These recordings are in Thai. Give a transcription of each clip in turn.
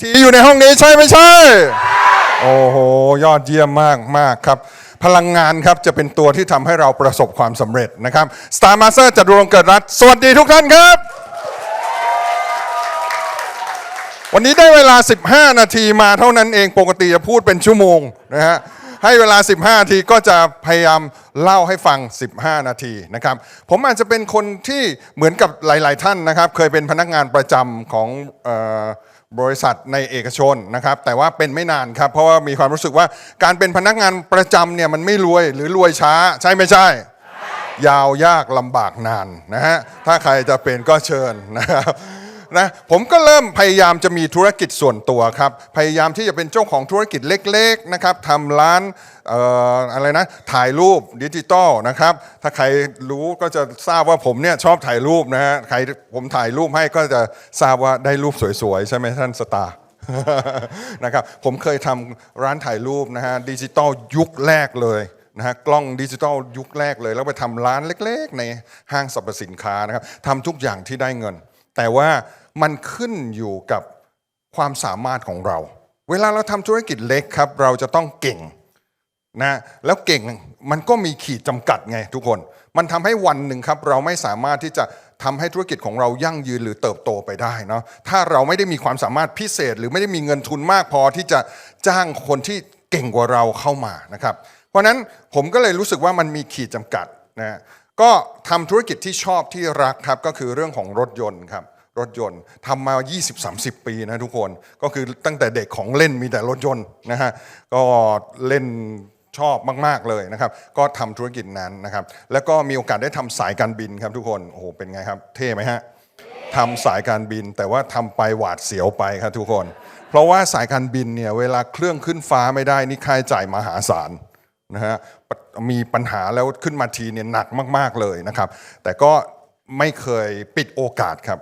ทีอยู่ในห้องนี้ใช่ไม่ใช่ โอ้โห ยอดเยี่ยมมากมากครับ พลังงานครับจะเป็นตัวที่ทำให้เราประสบความสำเร็จนะครับ Star Master จตุรงเกิดรัตน์สวัสดีทุกท่านครับ วันนี้ได้เวลา 15 นาทีมาเท่านั้นเองปกติจะพูดเป็นชั่วโมงนะฮะให้เวลา 15 นาทีก็จะพยายามเล่าให้ฟัง 15 นาทีนะครับ ผมอาจจะเป็นคนที่เหมือนกับหลาย ๆ ท่านนะครับ เคยเป็นพนักงานประจำของเออ บริษัทในเอกชนนะครับ แต่ว่าเป็นไม่นานครับ เพราะว่ามีความรู้สึกว่าการเป็นพนักงานประจำเนี่ยมันไม่รวยหรือรวยช้า ใช่ไม่ใช่ ยาวยากลำบากนานนะฮะถ้าใครจะเป็นก็เชิญนะครับ นะผมก็เริ่มพยายามจะมีธุรกิจส่วนตัวครับพยายามที่จะเป็นเจ้าของธุรกิจเล็กๆนะครับทำร้านอออะไรนะถ่ายรูปดิจิตอลนะครับถ้าใครรู้ก็จะทราบว่าผมเนี่ยชอบถ่ายรูปนะฮะใครผมถ่ายรูปให้ก็จะทราบว่าได้รูปสวยๆ ใช่ไหมท่านสตาร์นะครับผมเคยทำร้านถ่ายรูปนะฮะดิจิตอลยุคแรกเลยนะฮะกล้องดิจิตอลยุคแรกเลย แล้วไปทำร้านเล็กๆ ในห้างสรรพสินค้านะครับทำทุกอย่างที่ได้เงิน แต่ว่า มันขึ้นอยู่กับความสามารถของเรา เวลาเราทำธุรกิจเล็กครับ เราจะต้องเก่งนะแล้วเก่งมันก็มีขีดจำกัดไงทุกคน มันทำให้วันหนึ่งครับ เราไม่สามารถที่จะทำให้ธุรกิจของเรายั่งยืนหรือเติบโตไปได้เนาะถ้าเราไม่ได้มีความสามารถพิเศษ หรือไม่ได้มีเงินทุนมากพอที่จะจ้างคนที่เก่งกว่าเราเข้ามานะครับ เพราะนั้นผมก็เลยรู้สึกว่ามันมีขีดจำกัดนะก็ทำธุรกิจที่ชอบที่รักครับก็คือเรื่องของรถยนต์ครับ รถยนต์ทำมา 20-30 ปีนะทุกคนก็คือตั้งแต่เด็กของเล่นมีแต่รถยนต์นะฮะก็เล่นชอบมาก ๆ เลยนะครับ ก็ทำธุรกิจนั้นนะครับ แล้วก็มีโอกาสได้ทำสายการบินครับทุกคน โอ้โห เป็นไงครับ เท่ไหมฮะทำสายการบินแต่ว่าทำไปหวาดเสียวไปครับทุกคน เพราะว่าสายการบินเนี่ยเวลาเครื่องขึ้นฟ้าไม่ได้นี่ค่าใช้จ่ายมหาศาลนะฮะ มีปัญหาแล้วขึ้นมาทีเนี่ยหนักมาก ๆ เลยนะครับ แต่ก็ไม่เคยปิดโอกาสครับ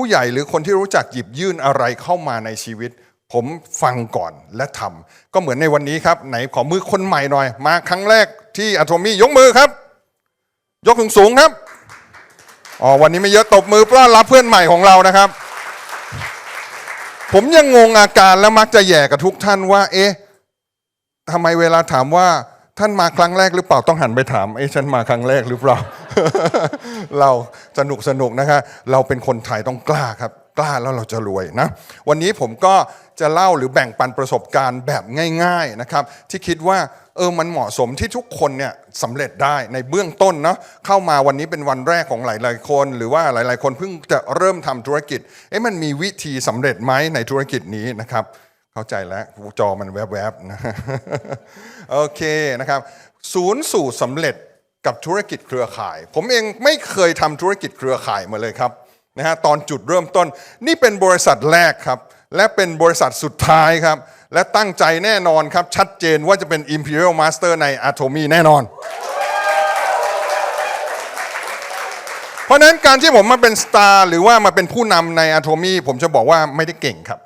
ผู้ใหญ่หรือคนที่รู้จักหยิบยื่นอะไรเข้ามาในชีวิต ผมฟังก่อนและทำก็เหมือนในวันนี้ครับ ไหนขอมือคนใหม่หน่อย มาครั้งแรกที่อะโทมี่ยกมือครับ ยกถึงสูงครับอ๋อวันนี้ไม่เยอะตบมือต้อนรับเพื่อนใหม่ของเรานะครับ ผมยังงงอาการและมักจะแย่กับทุกท่านว่า เอ๊ะทำไมเวลาถามว่า ท่านมาครั้งแรกหรือเปล่าต้องหันไปถามเอ๊ะฉันมาครั้งแรกหรือเปล่า เราสนุกสนุกนะคะ เราเป็นคนไทยต้องกล้าครับ กล้าแล้วเราจะรวยนะวันนี้ผมก็จะเล่าหรือแบ่งปันประสบการณ์แบบง่าย ๆนะครับ ที่คิดว่าเออมันเหมาะสมที่ทุกคนเนี่ยสำเร็จได้ในเบื้องต้นเนาะเข้ามาวันนี้เป็นวันแรกของหลาย ๆ คน หรือว่าหลาย ๆ คนเพิ่งจะเริ่มทำธุรกิจเอ๊ะมันมีวิธีสำเร็จไหมในธุรกิจนี้นะครับ เข้าใจแล้วจอมันแวบๆนะโอเคนะครับศูนย์สู่สำเร็จกับธุรกิจเครือข่าย ผมเองไม่เคยทำธุรกิจเครือข่ายมาเลยครับนะฮะตอนจุดเริ่มต้น นี่เป็นบริษัทแรกครับ และเป็นบริษัทสุดท้ายครับ และตั้งใจแน่นอนครับ ชัดเจนว่าจะเป็น Imperial Master ใน Atomy แน่นอน เพราะนั้นการที่ผมมาเป็นสตาร์หรือว่ามาเป็นผู้นำใน Atomy ผมจะบอกว่าไม่ได้เก่งครับ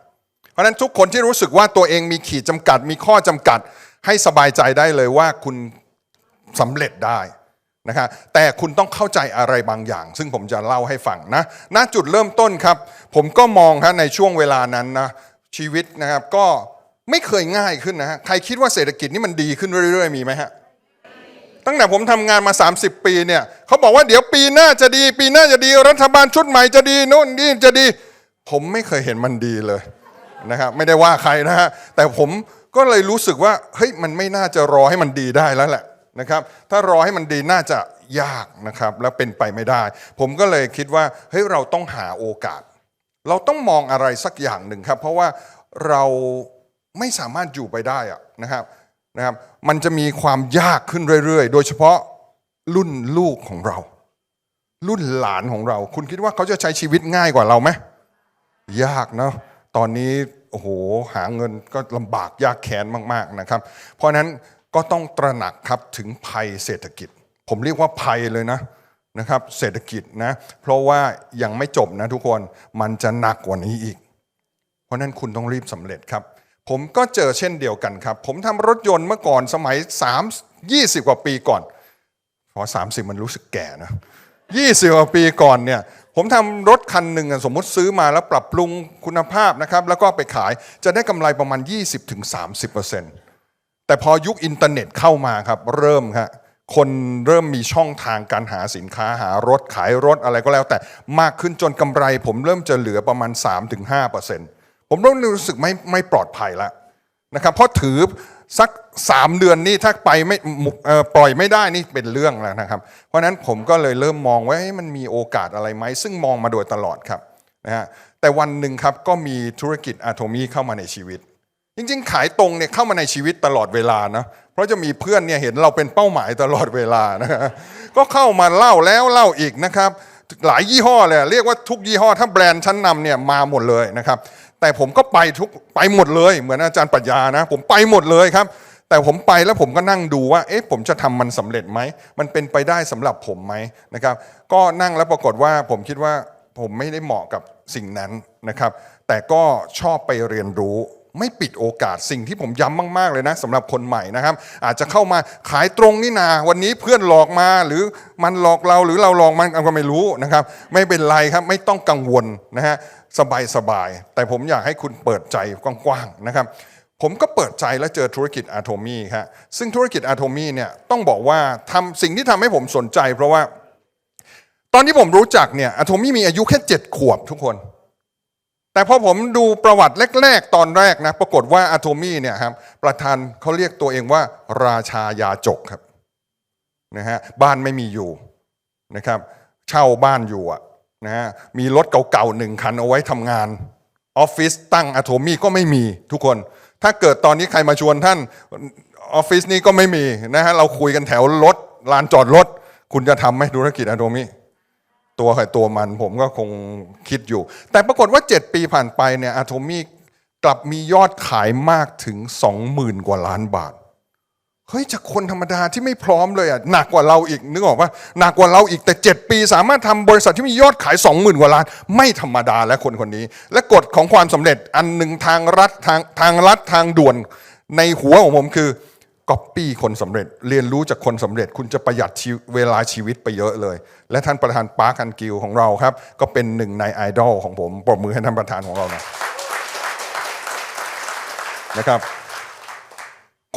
เพราะนั้นทุกคนที่รู้สึกว่าตัวเองมีขีดจำกัด มีข้อจำกัด ให้สบายใจได้เลยว่าคุณสำเร็จได้นะครับแต่คุณต้องเข้าใจอะไรบางอย่าง ซึ่งผมจะเล่าให้ฟังนะณจุดเริ่มต้นครับ ผมก็มองครับในช่วงเวลานั้นนะชีวิตนะครับก็ไม่เคยง่ายขึ้นนะฮะใครคิดว่าเศรษฐกิจนี่มันดีขึ้นเรื่อย ๆ มีไหมฮะตั้งแต่ผมทำงานมา 30 ปีเนี่ยเขาบอกว่าเดี๋ยวปีหน้าจะดี ปีหน้าจะดีรัฐบาลชุดใหม่จะดีโน่นนี่จะดี ผมไม่เคยเห็นมันดีเลย นะครับไม่ได้ว่าใครนะฮะแต่ผมก็เลยรู้สึกว่าเฮ้ยมันไม่น่าจะรอให้มันดีได้แล้วแหละนะครับถ้ารอให้มันดีน่าจะยากนะครับแล้วเป็นไปไม่ได้ ผมก็เลยคิดว่าเฮ้ยเราต้องหาโอกาส เราต้องมองอะไรสักอย่างหนึ่งครับ เพราะว่าเราไม่สามารถอยู่ไปได้อะนะครับนะครับ มันจะมีความยากขึ้นเรื่อยๆ โดยเฉพาะรุ่นลูกของเรา รุ่นหลานของเรา คุณคิดว่าเขาจะใช้ชีวิตง่ายกว่าเราไหมยากเนาะ ตอนนี้โอ้โหหาเงินก็ลำบากยากแค้นมากๆนะครับ เพราะนั้นก็ต้องตระหนักครับถึงภัยเศรษฐกิจ ผมเรียกว่าภัยเลยนะนะครับเศรษฐกิจนะเพราะว่ายังไม่จบนะทุกคนมันจะหนักกว่านี้อีก เพราะนั้นคุณต้องรีบสำเร็จครับ ผมก็เจอเช่นเดียวกันครับ ผมทำรถยนต์เมื่อก่อนสมัย 3 20 กว่าปีก่อนพอ30 มันรู้สึกแก่นะ20 กว่าปีก่อนเนี่ย ผมทำรถคันหนึ่งสมมุติซื้อมาแล้วปรับปรุงคุณภาพนะครับแล้วก็ไปขายจะได้กำไรประมาณ 20-30%แต่พอยุคอินเทอร์เน็ตเข้ามาครับเริ่มครับคนเริ่มมีช่องทางการหาสินค้าหารถขายรถอะไรก็แล้ว แต่มากขึ้นจนกำไร ผมเริ่มจะเหลือประมาณ 3-5%ผมเริ่มรู้สึกไม่ไม่ปลอดภัยแล้วนะครับเพราะถือ สัก3เดือนนี่ถ้าไปไม่ปล่อยไม่ได้นี่เป็นเรื่องแล้วนะครับ เพราะนั้นผมก็เลยเริ่มมองว่ามันมีโอกาสอะไรไหม ซึ่งมองมาโดยตลอดครับนะฮะแต่วันหนึ่งครับก็มีธุรกิจอะโทมีเข้ามาในชีวิต จริงๆ ขายตรงเนี่ยเข้ามาในชีวิตตลอดเวลานะเพราะจะมีเพื่อนเนี่ยเห็นเราเป็นเป้าหมายตลอดเวลานะฮะก็เข้ามาเล่าแล้วเล่าอีกนะครับหลายยี่ห้อเลยเรียกว่าทุกยี่ห้อถ้าแบรนด์ชั้นนำเนี่ยมาหมดเลยนะครับ แต่ผมก็ไปทุกไปหมดเลย เหมือนอาจารย์ปรัญญานะ ผมไปหมดเลยครับ แต่ผมไปแล้วผมก็นั่งดูว่า เอ๊ะผมจะทำมันสำเร็จไหม มันเป็นไปได้สำหรับผมไหมนะครับ ก็นั่งแล้วปรากฏว่าผมคิดว่าผมไม่ได้เหมาะกับสิ่งนั้นนะครับ แต่ก็ชอบไปเรียนรู้ ไม่ปิดโอกาสสิ่งที่ผมย้ำมาก ๆ เลยนะสำหรับคนใหม่นะครับ อาจจะเข้ามาขายตรงนี่นา วันนี้เพื่อนหลอกมาหรือมันหลอกเราหรือเราหลอกมันก็ไม่รู้นะครับ ไม่เป็นไรครับไม่ต้องกังวลนะฮะสบายสบายๆแต่ผมอยากให้คุณเปิดใจกว้างๆนะครับ ผมก็เปิดใจแล้วเจอธุรกิจอะโทมี่ครับซึ่งธุรกิจอะโทมี่เนี่ยต้องบอกว่าทำสิ่งที่ทำให้ผมสนใจ เพราะว่า ตอนที่ผมรู้จักเนี่ยอะโทมี่มีอายุแค่เจ็ดขวบทุกคน แต่พอผมดูประวัติแรก ๆ ตอนแรกนะปรากฏว่าอะโทมี่เนี่ยครับประธานเขาเรียกตัวเองว่า ราชายาจกครับนะฮะบ้านไม่มีอยู่นะครับเช่าบ้านอยู่อะนะฮะมีรถเก่าๆหนึ่งคันเอาไว้ทำงานออฟฟิศตั้งอะโทมี่ก็ไม่มีทุกคน ถ้าเกิดตอนนี้ใครมาชวนท่านออฟฟิศนี้ก็ไม่มีนะฮะเราคุยกันแถวรถลานจอดรถ คุณจะทำไหมธุรกิจอะโทมี่ ตัวใครตัวมันผมก็คงคิดอยู่ แต่ปรากฏว่า 7 ปีผ่านไปเนี่ยอะโทมี่กลับมียอดขายมากถึง 20,000 กว่าล้านบาท เฮ้ยจากคนธรรมดาที่ไม่พร้อมเลยอะหนักกว่าเราอีกนึกออกปะหนักกว่าเราอีกแต่ 7 ปี สามารถทำบริษัทที่มียอดขาย 20,000 กว่าล้าน ไม่ธรรมดาและคนคนนี้ และกฎของความสำเร็จอันหนึ่งทางรัฐทางทางรัฐทางด่วนในหัวของผมคือ ก๊อปปี้คนสำเร็จเรียนรู้จากคนสำเร็จ คุณจะประหยัดเวลาชีวิตไปเยอะเลย และท่านประธานปาร์คันกิลของเราครับ ก็เป็นหนึ่งในไอดอลของผมปรบมือให้ท่านประธานของเราหนะนะครับ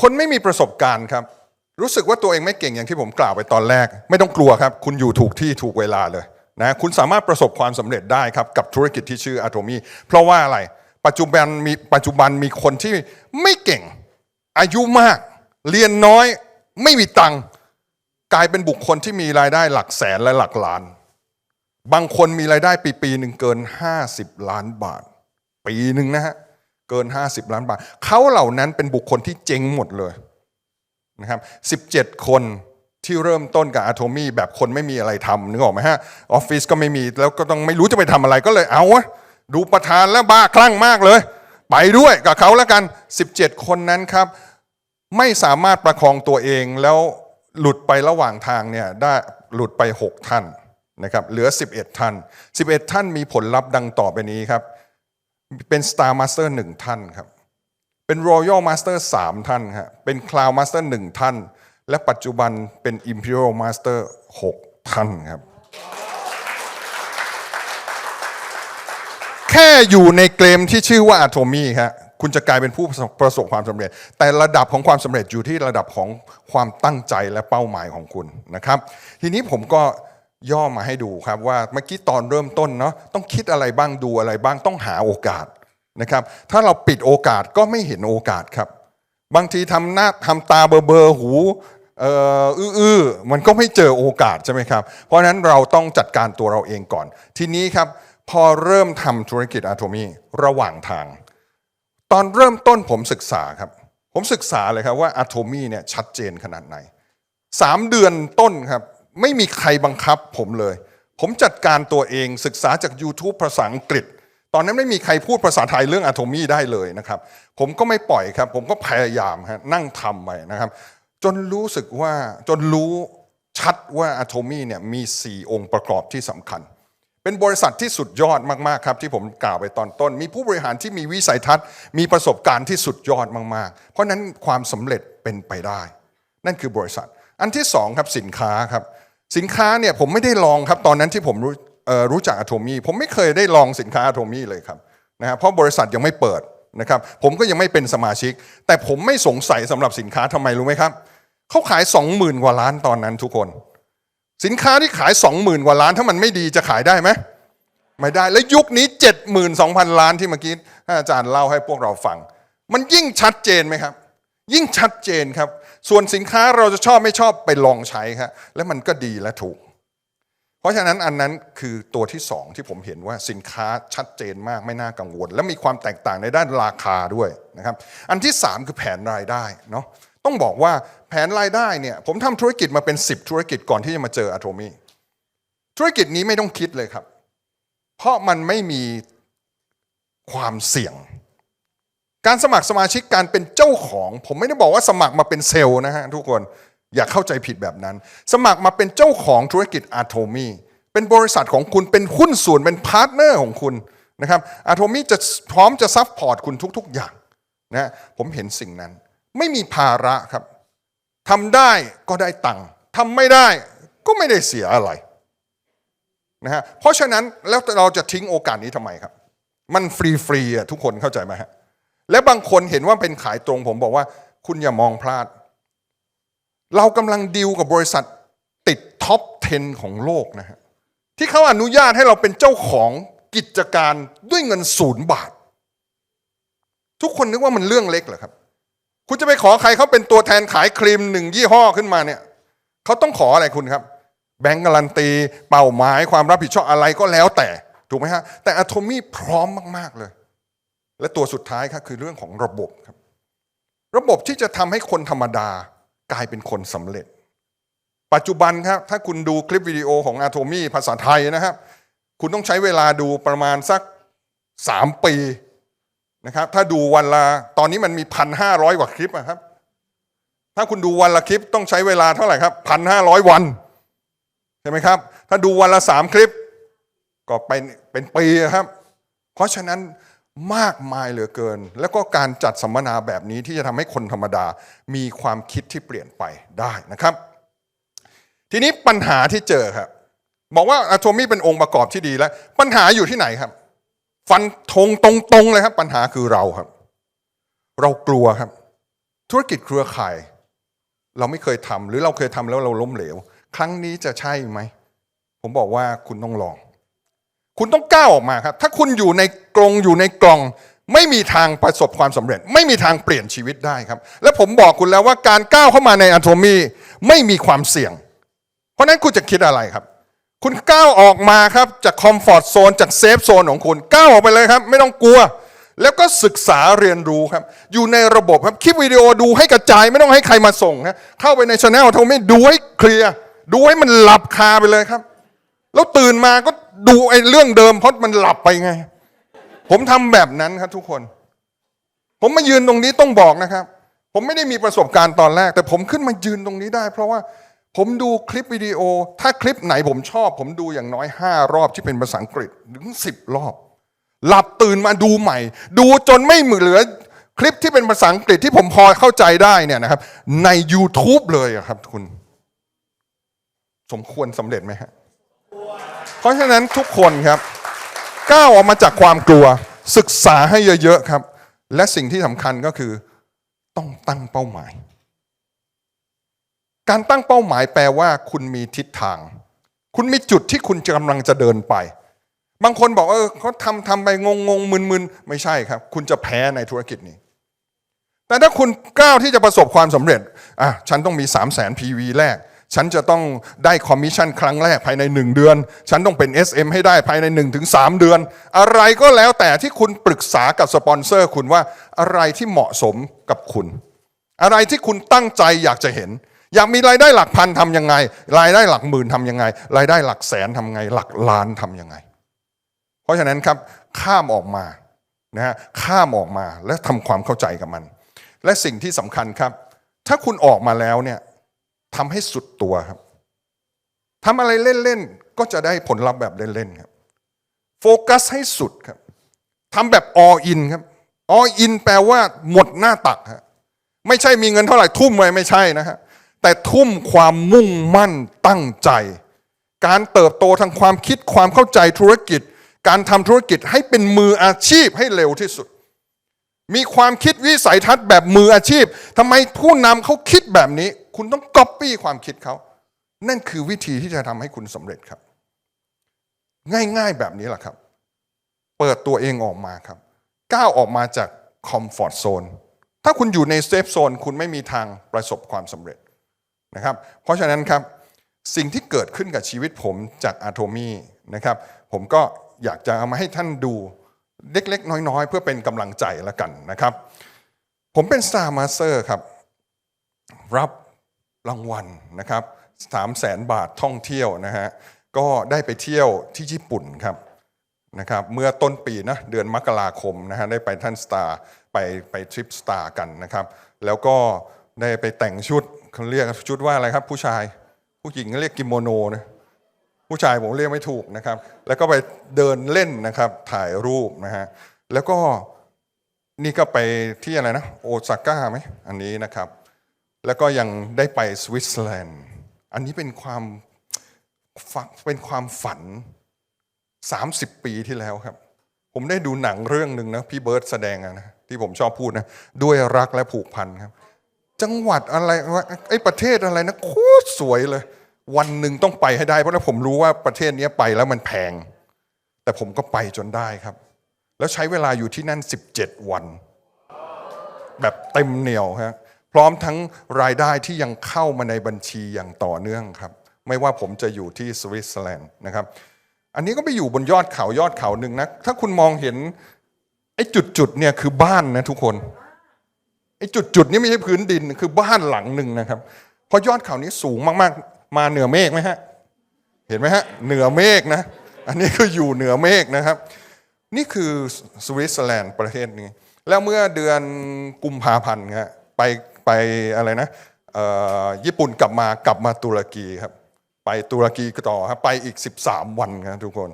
คนไม่มีประสบการณ์ครับ รู้สึกว่าตัวเองไม่เก่งอย่างที่ผมกล่าวไปตอนแรก ไม่ต้องกลัวครับ คุณอยู่ถูกที่ถูกเวลาเลยนะคุณสามารถประสบความสำเร็จได้ครับกับธุรกิจที่ชื่ออะโทมีเพราะว่าอะไรปัจจุบันมีปัจจุบันมีคนที่ไม่เก่งอายุมาก เรียนน้อยไม่มีตังค์กลายเป็นบุคคลที่มีรายได้หลักแสนและหลักล้าน บางคนมีรายได้ปีปีหนึ่งเกิน 50 ล้านบาท ปีหนึ่งนะฮะเกิน 50 ล้านบาท เขาเหล่านั้นเป็นบุคคลที่เจ๊งหมดเลยนะครับ17 คนที่เริ่มต้นกับอะโทมี่แบบคนไม่มีอะไรทำนึกออกไหมฮะออฟฟิศก็ไม่มีแล้วก็ต้องไม่รู้จะไปทำอะไรก็เลยเอาวะดูประธานแล้วบ้าคลั่งมากเลย ไปด้วยกับเขาแล้วกัน 17 คนนั้นครับ ไม่สามารถประคองตัวเองแล้วหลุดไประหว่างทางเนี่ยได้หลุดไป 6 ท่านนะครับเหลือ 11 ท่าน 11 ท่านมีผลลัพธ์ดังต่อไปนี้ครับ เป็น Star Master 1 ท่านครับ เป็น Royal Master 3 ท่านครับเป็น Cloud Master 1 ท่าน และปัจจุบันเป็น Imperial Master 6 ท่านครับ แค่อยู่ในเกมที่ชื่อว่าอะโทมี่ครับ คุณจะกลายเป็นผู้ประสบความสำเร็จ แต่ระดับของความสำเร็จอยู่ที่ระดับของความตั้งใจและเป้าหมายของคุณนะครับ ทีนี้ผมก็ย่อมาให้ดูครับว่าเมื่อกี้ตอนเริ่มต้นเนาะต้องคิดอะไรบ้างดูอะไรบ้างต้องหาโอกาสนะครับ ถ้าเราปิดโอกาสก็ไม่เห็นโอกาสครับ บางทีทำหน้าทำตาเบอร์เบอร์หูเอ่ออื้อๆมันก็ไม่เจอโอกาสใช่ไหมครับ เพราะฉะนั้นเราต้องจัดการตัวเราเองก่อน ทีนี้ครับพอเริ่มทำธุรกิจอะโทมีระหว่างทาง ตอนเริ่มต้นผมศึกษาครับ ผมศึกษาเลยครับว่าอะโทมีเนี่ยชัดเจนขนาดไหนสามเดือนต้นครับ ไม่มีใครบังคับผมเลย ผมจัดการตัวเองศึกษาจาก YouTube ภาษาอังกฤษ ตอนนั้นไม่มีใครพูดภาษาไทยเรื่องอะโทมีได้เลยนะครับ ผมก็ไม่ปล่อยครับ ผมก็พยายามฮะนั่งทำไปนะครับ จนรู้สึกว่าจนรู้ชัดว่าอะโทมีเนี่ยมี 4 องค์ประกอบที่สำคัญ เป็นบริษัทที่สุดยอดมาก ๆ ครับที่ผมกล่าวไปตอนต้น มีผู้บริหารที่มีวิสัยทัศน์ มีประสบการณ์ที่สุดยอดมาก ๆ เพราะนั้นความสำเร็จเป็นไปได้ นั่นคือบริษัท อันที่สองครับสินค้าครับสินค้าเนี่ยผมไม่ได้ลองครับตอนนั้นที่ผมรู้รู้จักอะโทมี่ผมไม่เคยได้ลองสินค้าอะโทมี่เลยครับนะฮะเพราะบริษัทยังไม่เปิดนะครับผมก็ยังไม่เป็นสมาชิก แต่ผมไม่สงสัยสำหรับสินค้าทำไมรู้ไหมครับเขาขาย 20,000 กว่าล้านตอนนั้นทุกคน สินค้าที่ขาย 20,000 กว่าล้าน ถ้ามันไม่ดีจะขายได้ไหมไม่ได้ แล้วยุคนี้ 72,000 ล้านที่เมื่อกี้อาจารย์เล่าให้พวกเราฟัง มันยิ่งชัดเจนไหมครับ ยิ่งชัดเจนครับ ส่วนสินค้าเราจะชอบไม่ชอบไปลองใช้ครับแล้วมันก็ดีและถูก เพราะฉะนั้นอันนั้นคือตัวที่สองที่ผมเห็นว่าสินค้าชัดเจนมากไม่น่ากังวล และมีความแตกต่างในด้านราคาด้วยนะครับ อันที่สามคือแผนรายได้เนาะ ต้องบอกว่าแผนรายได้เนี่ยผมทำธุรกิจมาเป็น 10 ธุรกิจก่อนที่จะมาเจออะโทมี่ธุรกิจนี้ไม่ต้องคิดเลยครับ เพราะมันไม่มีความเสี่ยง การสมัครสมาชิกการเป็นเจ้าของ ผมไม่ได้บอกว่าสมัครมาเป็นเซลล์นะฮะทุกคนอย่าเข้าใจผิดแบบนั้น สมัครมาเป็นเจ้าของธุรกิจอาโทมีเป็นบริษัทของคุณเป็นหุ้นส่วนเป็นพาร์ทเนอร์ของคุณนะครับอาโทมีจะพร้อมจะซัพพอร์ตคุณทุก ๆ อย่างนะผมเห็นสิ่งนั้น ไม่มีภาระครับทำได้ก็ได้ตังค์ทำไม่ได้ก็ไม่ได้เสียอะไรนะฮะเพราะฉะนั้นแล้วเราจะทิ้งโอกาสนี้ทำไมครับ มันฟรีฟรีๆอะทุกคนเข้าใจไหมฮะและบางคนเห็นว่าเป็นขายตรงผมบอกว่า คุณอย่ามองพลาด เรากำลังดีลกับบริษัทติดท็อป 10 ของโลกนะฮะที่เขาอนุญาตให้เราเป็นเจ้าของกิจการด้วยเงินศูนย์บาท ทุกคนนึกว่ามันเรื่องเล็กเหรอครับ คุณจะไปขอใครเขาเป็นตัวแทนขายครีมหนึ่งยี่ห้อขึ้นมาเนี่ยเขาต้องขออะไรคุณครับ แบงก์การันตี เป้าหมายความรับผิดชอบอะไรก็แล้วแต่ถูกไหมฮะแต่อะโทมี่พร้อมมาก ๆ เลย และตัวสุดท้ายครับคือเรื่องของระบบครับ ระบบที่จะทำให้คนธรรมดากลายเป็นคนสำเร็จ ปัจจุบันครับ ถ้าคุณดูคลิปวิดีโอของอะโทมี่ภาษาไทยนะครับ คุณต้องใช้เวลาดูประมาณสักสามปี นะครับถ้าดูวันละตอนนี้มันมีพันห้าร้อยกว่าคลิปอะครับ ถ้าคุณดูวันละคลิปต้องใช้เวลาเท่าไหร่ครับพันห้าร้อยวันใช่ไหมครับ ถ้าดูวันละสามคลิป ก็เป็นเป็นปีครับ เพราะฉะนั้นมากมายเหลือเกิน แล้วก็การจัดสัมมนาแบบนี้ที่จะทำให้คนธรรมดามีความคิดที่เปลี่ยนไปได้นะครับ ทีนี้ปัญหาที่เจอครับบอกว่าอะโทมี่เป็นองค์ประกอบที่ดีแล้ว ปัญหาอยู่ที่ไหนครับ ฟันธงตรงๆเลยครับ ปัญหาคือเราครับ เรากลัวครับ ธุรกิจเครือข่าย เราไม่เคยทำหรือเราเคยทำแล้วเราล้มเหลว ครั้งนี้จะใช่ไหม ผมบอกว่าคุณต้องลอง คุณต้องก้าวออกมาครับ ถ้าคุณอยู่ในกรงอยู่ในกล่อง ไม่มีทางประสบความสำเร็จ ไม่มีทางเปลี่ยนชีวิตได้ครับ และผมบอกคุณแล้วว่าการก้าวเข้ามาในอะโทมีไม่มีความเสี่ยง เพราะนั้นคุณจะคิดอะไรครับ คุณก้าวออกมาครับจากคอมฟอร์ทโซนจากเซฟโซนของคุณก้าวออกไปเลยครับ ไม่ต้องกลัว แล้วก็ศึกษาเรียนรู้ครับ อยู่ในระบบครับคลิปวิดีโอดูให้กระจายไม่ต้องให้ใครมาส่งนะเข้าไปในช anel โทไม่ดูให้เคลียร์ดูให้มันหลับคาไปเลยครับ แล้วตื่นมาก็ดูไอ้เรื่องเดิมเพราะมันหลับไปไง ผมทำแบบนั้นครับทุกคน ผมมายืนตรงนี้ต้องบอกนะครับ ผมไม่ได้มีประสบการณ์ตอนแรก แต่ผมขึ้นมายืนตรงนี้ได้ เพราะว่า ผมดูคลิปวิดีโอ ถ้าคลิปไหนผมชอบ ผมดูอย่างน้อยห้ารอบที่เป็นภาษาอังกฤษถึงสิบรอบ หลับตื่นมาดูใหม่ ดูจนไม่เหลือคลิปที่เป็นภาษาอังกฤษที่ผมพอเข้าใจได้เนี่ยนะครับ ใน YouTube เลยครับคุณ สมควรสำเร็จไหมฮะเพราะฉะนั้นทุกคนครับ ก้าวออกมาจากความกลัว ศึกษาให้เยอะๆครับ และสิ่งที่สำคัญก็คือต้องตั้งเป้าหมาย การตั้งเป้าหมายแปลว่า คุณมีทิศทาง คุณมีจุดที่คุณกำลังจะเดินไป บางคนบอกเออเขาทำทำไปงงงมึนมึนไม่ใช่ครับ คุณจะแพ้ในธุรกิจนี้ แต่ถ้าคุณก้าวที่จะประสบความสำเร็จอะฉันต้องมี3 0 0 0 0 PV แรกฉันจะต้องได้คอมมิชชั่นครั้งแรกภายใน 1 เดือน ฉันต้องเป็น SM ให้ได้ภายใน 1-3 เดือน อะไรก็แล้วแต่ที่คุณปรึกษากับสปอนเซอร์คุณว่าอะไรที่เหมาะสมกับคุณ อะไรที่คุณตั้งใจอยากจะเห็น อยากมีรายได้หลักพันทำยังไง รายได้หลักหมื่นทำยังไง รายได้หลักแสนทำไง หลักล้านทำยังไง เพราะฉะนั้นครับข้ามออกมานะฮะข้ามออกมาและทำความเข้าใจกับมัน และสิ่งที่สำคัญครับ ถ้าคุณออกมาแล้วเนี่ยทำให้สุดตัวครับทำอะไรเล่นๆก็จะได้ผลลัพธ์แบบเล่นๆครับโฟกัสให้สุดครับทำแบบ all in ครับ all in แปลว่าหมดหน้าตักฮะไม่ใช่มีเงินเท่าไหร่ทุ่มไว้ไม่ใช่นะฮะ แต่ทุ่มความมุ่งมั่นตั้งใจ การเติบโตทางความคิดความเข้าใจธุรกิจ การทำธุรกิจให้เป็นมืออาชีพให้เร็วที่สุด มีความคิดวิสัยทัศน์แบบมืออาชีพทำไมผู้นำเขาคิดแบบนี้ คุณต้องก๊อปปี้ความคิดเขา นั่นคือวิธีที่จะทำให้คุณสำเร็จครับ ง่ายๆแบบนี้แหละครับ เปิดตัวเองออกมาครับ ก้าวออกมาจากคอมฟอร์ทโซนถ้าคุณอยู่ในเซฟโซนคุณไม่มีทางประสบความสำเร็จ นะครับ เพราะฉะนั้นครับสิ่งที่เกิดขึ้นกับชีวิตผมจากอะโทมีนะครับผมก็อยากจะเอามาให้ท่านดูเล็กๆ น้อยๆ เพื่อเป็นกำลังใจแล้วกันนะครับ ผมเป็น Star Master ครับ รับรางวัลนะครับ3 0 0แสนบาทท่องเที่ยวนะฮะก็ได้ไปเที่ยวที่ญี่ปุ่นครับนะครับเมื่อต้นปีนะเดือนมกราคมนะฮะได้ไปท่านสตาร์ไปไปทริปสตาร์กันนะครับ แล้วก็ได้ไปแต่งชุด เขาเรียกชุดว่าอะไรครับ ผู้ชาย ผู้หญิงเรียกกิโมโนนะผู้ชายผมเรียกไม่ถูกนะครับ แล้วก็ไปเดินเล่นนะครับ ถ่ายรูปนะฮะแล้วก็นี่ก็ไปที่อะไรนะโอซาก้าไหมอันนี้นะครับ แล้วก็ยังได้ไปสวิตเซอร์แลนด์อันนี้เป็นความเป็นความฝัน 30 ปีที่แล้วครับ ผมได้ดูหนังเรื่องหนึ่งนะพี่เบิร์ตแสดงนะที่ผมชอบพูดนะ ด้วยรักและผูกพันครับ จังหวัดอะไรไอ้ประเทศอะไรนะโคตรสวยเลย วันหนึ่งต้องไปให้ได้เพราะว่าผมรู้ว่าประเทศนี้ไปแล้วมันแพง แต่ผมก็ไปจนได้ครับ แล้วใช้เวลาอยู่ที่นั่น 17 วัน แบบเต็มเหนียวครับพร้อมทั้งรายได้ที่ยังเข้ามาในบัญชีอย่างต่อเนื่องครับ ไม่ว่าผมจะอยู่ที่สวิตเซอร์แลนด์นะครับ อันนี้ก็ไปอยู่บนยอดเขายอดเขาหนึ่งนะถ้าคุณมองเห็นไอ้จุดๆเนี่ยคือบ้านนะทุกคน ไอ้จุดๆนี่ไม่ใช่พื้นดินคือบ้านหลังหนึ่งนะครับ เพราะยอดเขานี้สูงมากๆ มาเหนือเมฆไหมฮะ เห็นไหมฮะ เหนือเมฆนะ อันนี้คืออยู่เหนือเมฆนะครับ นี่คือสวิตเซอร์แลนด์ประเทศนี้ แล้วเมื่อเดือนกุมภาพันธ์ครับไปไปอะไรนะญี่ปุ่นกลับมากลับมาตุรกีครับ ไปตุรกีต่อครับไปอีก 13 วันครับทุกคน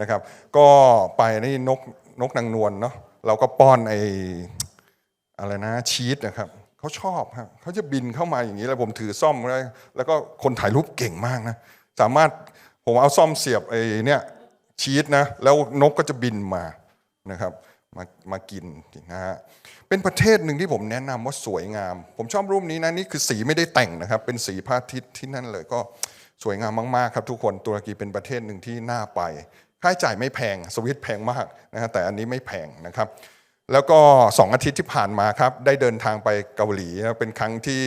นะครับ ก็ไปนี่นกนกนางนวลเนาะเราก็ป้อนไอ อะไรนะชีสนะครับเขาชอบครับเขาจะบินเข้ามาอย่างนี้แล้วผมถือซ่อมไว้แล้วก็คนถ่ายรูปเก่งมากนะสามารถผมเอาซ่อมเสียบไอ้เนี่ยชีสนะแล้วนกก็จะบินมานะครับมามากินนะฮะเป็นประเทศหนึ่งที่ผมแนะนำว่าสวยงาม ผมชอบรูปนี้นะนี่คือสีไม่ได้แต่งนะครับ เป็นสีพระอาทิตย์ที่นั่นเลยก็สวยงามมากๆครับทุกคนตุรกีเป็นประเทศหนึ่งที่น่าไป ค่าใช้จ่ายไม่แพงสวิตแพงมากนะฮะแต่อันนี้ไม่แพงนะครับ แล้วก็สองอาทิตย์ที่ผ่านมาครับ ได้เดินทางไปเกาหลีนะเป็นครั้งที่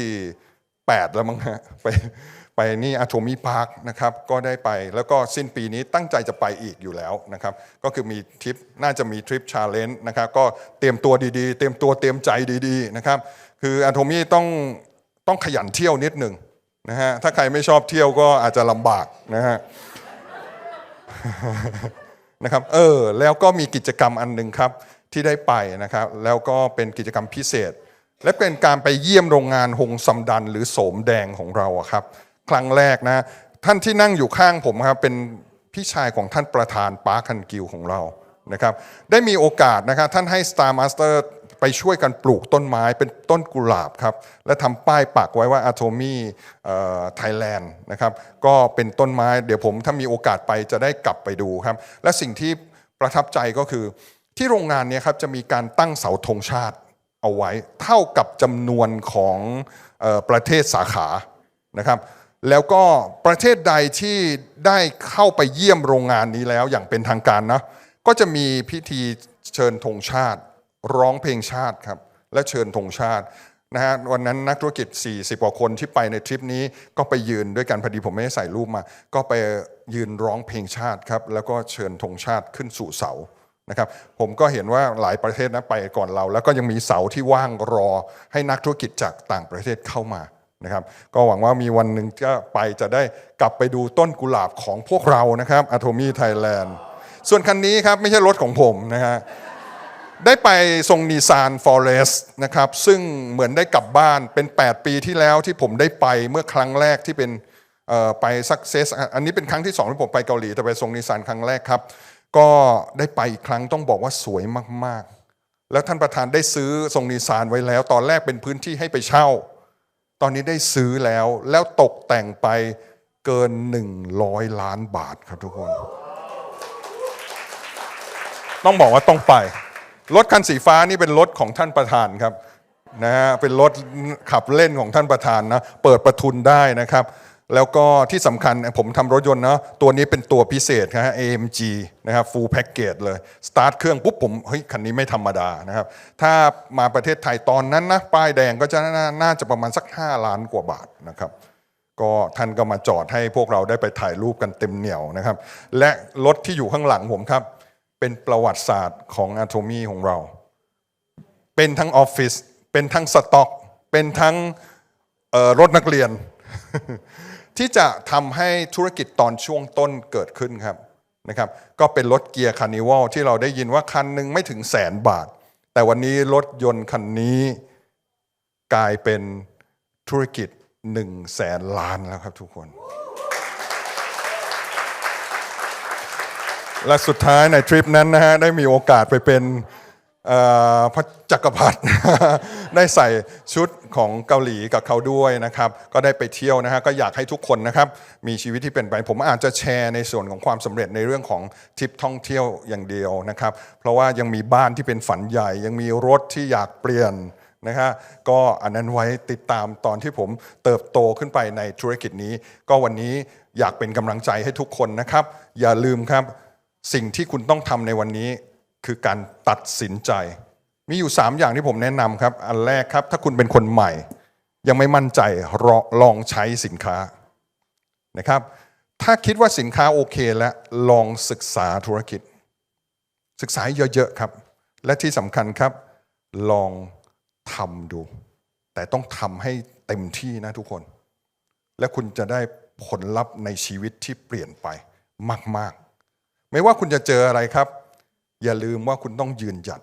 8 แล้วมั้งฮะไปไปนี่อาโทมีพาร์คนะครับก็ได้ไปแล้วก็สิ้นปีนี้ตั้งใจจะไปอีกอยู่แล้วนะครับก็คือมีทริปน่าจะมีทริปชาเลนจ์นะครับก็เตรียมตัวดีๆ เตรียมตัวเตรียมใจดีๆนะครับคืออาโทมีต้องต้องขยันเที่ยวนิดหนึ่งนะฮะถ้าใครไม่ชอบเที่ยวก็อาจจะลำบากนะฮะนะครับเออแล้วก็มีกิจกรรมอันหนึ่งครับ ที่ได้ไปนะครับ แล้วก็เป็นกิจกรรมพิเศษ และเป็นการไปเยี่ยมโรงงานหงสำดันหรือโสมแดงของเราครับ ครั้งแรกนะท่านที่นั่งอยู่ข้างผมครับเป็นพี่ชายของท่านประธานปาร์คันกิวของเรานะครับได้มีโอกาสนะครับท่านให้ Star Master ไปช่วยกันปลูกต้นไม้เป็นต้นกุหลาบครับ และทำป้ายปักไว้ว่า Atomy ไทยแลนด์นะครับก็เป็นต้นไม้เดี๋ยวผมถ้ามีโอกาสไปจะได้กลับไปดูครับ และสิ่งที่ประทับใจก็คือ ที่โรงงานเนี้ครับจะมีการตั้งเสาธงชาติเอาไว้ เท่ากับจำนวนของออประเทศสาขานะครับ แล้วก็ประเทศใดที่ได้เข้าไปเยี่ยมโรงงานนี้แล้วอย่างเป็นทางการนะก็จะมีพิธีเชิญธงชาติ ร้องเพลงชาติครับและเชิญธงชาตินะฮะวันนั้นนักธุรกิจ 40 กว่าคนที่ไปในทริปนี้ก็ไปยืนด้วยกันพอดีผมไม่ได้ใส่รูปมา ก็ไปยืนร้องเพลงชาติครับแล้วก็เชิญธงชาติขึ้นสู่เสา นะครับผมก็เห็นว่าหลายประเทศนะไปก่อนเรา แล้วก็ยังมีเสาที่ว่างรอให้นักธุรกิจจากต่างประเทศเข้ามานะครับก็หวังว่ามีวันหนึ่งจะไปจะได้กลับไปดูต้นกุหลาบของพวกเรานะครับอะโทมีไทยแลนด์ส่วนคันนี้ครับไม่ใช่รถของผมนะฮะได้ไปทรงนีซานฟอเรสต์นะครับซึ่งเหมือนได้กลับบ้านเป็น 8 ปีที่แล้วที่ผมได้ไปเมื่อครั้งแรกที่เป็นไปสักเซสอันนี้เป็นครั้งที่2ที่ผมไปเกาหลีแต่ไปทรงนีซานครั้งแรกครับ ก็ได้ไปอีกครั้งต้องบอกว่าสวยมากๆ แล้วท่านประธานได้ซื้อทรงนีซานไว้แล้ว ตอนแรกเป็นพื้นที่ให้ไปเช่า ตอนนี้ได้ซื้อแล้วแล้วตกแต่งไปเกิน 100 ล้านบาทครับทุกคน ต้องบอกว่าต้องไป รถคันสีฟ้านี่เป็นรถของท่านประธานครับนะฮะเป็นรถขับเล่นของท่านประธานนะ เปิดประทุนได้นะครับ แล้วก็ที่สำคัญผมทำรถยนต์นะตัวนี้เป็นตัวพิเศษนะฮะ AMG นะครับ full package เลย สตาร์ทเครื่องปุ๊บผมเฮ้ยคันนี้ไม่ธรรมดานะครับ ถ้ามาประเทศไทยตอนนั้นนะป้ายแดงก็จะน,น่าจะประมาณสัก 5 ล้านกว่าบาทนะครับก็ท่านก็มาจอดให้พวกเราได้ไปถ่ายรูปกันเต็มเหนียวนะครับ และรถที่อยู่ข้างหลังผมครับ เป็นประวัติศาสตร์ของอะโทมีของเรา เป็นทั้งออฟฟิศเป็นทั้งสต็อก เป็นทั้งรถนักเรียน ที่จะทำให้ธุรกิจตอนช่วงต้นเกิดขึ้นครับนะครับ ก็เป็นรถเกียร์คานิวัลที่เราได้ยินว่าคันหนึ่งไม่ถึงแสนบาท แต่วันนี้รถยนต์คันนี้กลายเป็นธุรกิจ1นึ่งแสนล้านแล้วครับทุกคน และสุดท้ายในทริปนั้นนะฮะได้มีโอกาสไปเป็น พระจักรพรรดิได้ใส่ชุดของเกาหลีกับเขาด้วยนะครับ ก็ได้ไปเที่ยวนะฮะก็อยากให้ทุกคนนะครับ มีชีวิตที่เป็นไป ผมอาจจะแชร์ในส่วนของความสำเร็จในเรื่องของทริปท่องเที่ยวอย่างเดียวนะครับ เพราะว่ายังมีบ้านที่เป็นฝันใหญ่ ยังมีรถที่อยากเปลี่ยนนะฮะก็อันนั้นไว้ติดตามตอนที่ผมเติบโตขึ้นไปในธุรกิจนี้ ก็วันนี้อยากเป็นกำลังใจให้ทุกคนนะครับ อย่าลืมครับ สิ่งที่คุณต้องทำในวันนี้ คือการตัดสินใจ มีอยู่ 3 อย่างที่ผมแนะนำครับ อันแรกครับ ถ้าคุณเป็นคนใหม่ ยังไม่มั่นใจรอลองใช้สินค้านะครับ ถ้าคิดว่าสินค้าโอเคแล้วลองศึกษาธุรกิจ ศึกษาเยอะๆครับ และที่สำคัญครับ ลองทำดู แต่ต้องทำให้เต็มที่นะทุกคน และคุณจะได้ผลลัพธ์ในชีวิตที่เปลี่ยนไปมาก ๆ ไม่ว่าคุณจะเจออะไรครับ อย่าลืมว่าคุณต้องยืนหยัด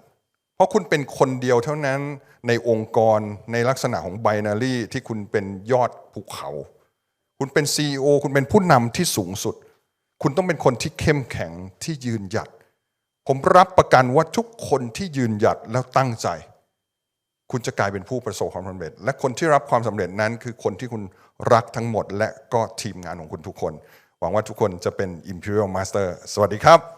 เพราะคุณเป็นคนเดียวเท่านั้นในองค์กรในลักษณะของไบนารีที่คุณเป็นยอดภูเขา คุณเป็น CEO คุณเป็นผู้นำที่สูงสุด คุณต้องเป็นคนที่เข้มแข็งที่ยืนหยัด ผมรับประกันว่าทุกคนที่ยืนหยัดแล้วตั้งใจ คุณจะกลายเป็นผู้ประสบความสำเร็จ และคนที่รับความสำเร็จนั้นคือคนที่คุณรักทั้งหมด และก็ทีมงานของคุณทุกคน หวังว่าทุกคนจะเป็น Imperial Master สวัสดีครับ